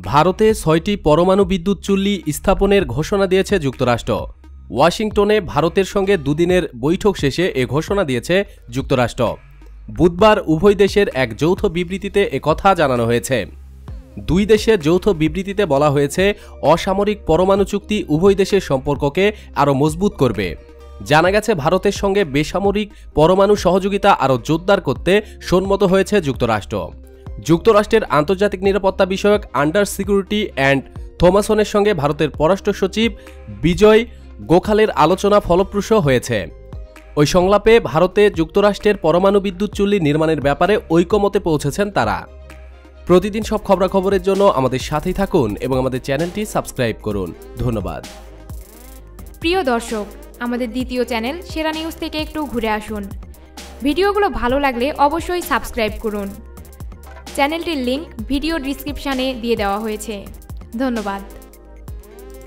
ভারতে ছয়টি পরমাণু বিদ্যুৎ চুল্লি স্থাপনের ঘোষণা দিয়েছে যুক্তরাষ্ট্র। ওয়াশিংটনে ভারতের সঙ্গে দুদিনের বৈঠক শেষে এ ঘোষণা দিয়েছে যুক্তরাষ্ট্র। বুধবার উভয় দেশের এক যৌথ বিবৃতিতে একথা জানানো হয়েছে। দুই দেশের যৌথ বিবৃতিতে বলা হয়েছে, অসামরিক পরমাণু চুক্তি উভয় দেশের সম্পর্ককে আরও মজবুত করবে। জানা গেছে, ভারতের সঙ্গে বেসামরিক পরমাণু সহযোগিতা আরও জোরদার করতে সম্মত হয়েছে যুক্তরাষ্ট্র। যুক্তরাষ্ট্রের আন্তর্জাতিক নিরাপত্তা বিষয়ক আন্ডার সিকিউরিটি অ্যান্ড থোমাসনের সঙ্গে ভারতের পররাষ্ট্র সচিব বিজয় গোখালের আলোচনা ফলপ্রসূ হয়েছে। ওই সংলাপে ভারতে যুক্তরাষ্ট্রের পরমাণু বিদ্যুৎ চুল্লি নির্মাণের ব্যাপারে ঐকমতে পৌঁছেছেন তারা। প্রতিদিন সব খবরাখবরের জন্য আমাদের সাথেই থাকুন এবং আমাদের চ্যানেলটি সাবস্ক্রাইব করুন। ধন্যবাদ। প্রিয় দর্শক, আমাদের দ্বিতীয় চ্যানেল সেরা নিউজ থেকে একটু ঘুরে আসুন। ভিডিওগুলো ভালো লাগলে অবশ্যই সাবস্ক্রাইব করুন। চ্যানেলটির লিংক ভিডিও ডিসক্রিপশানে দিয়ে দেওয়া হয়েছে। ধন্যবাদ।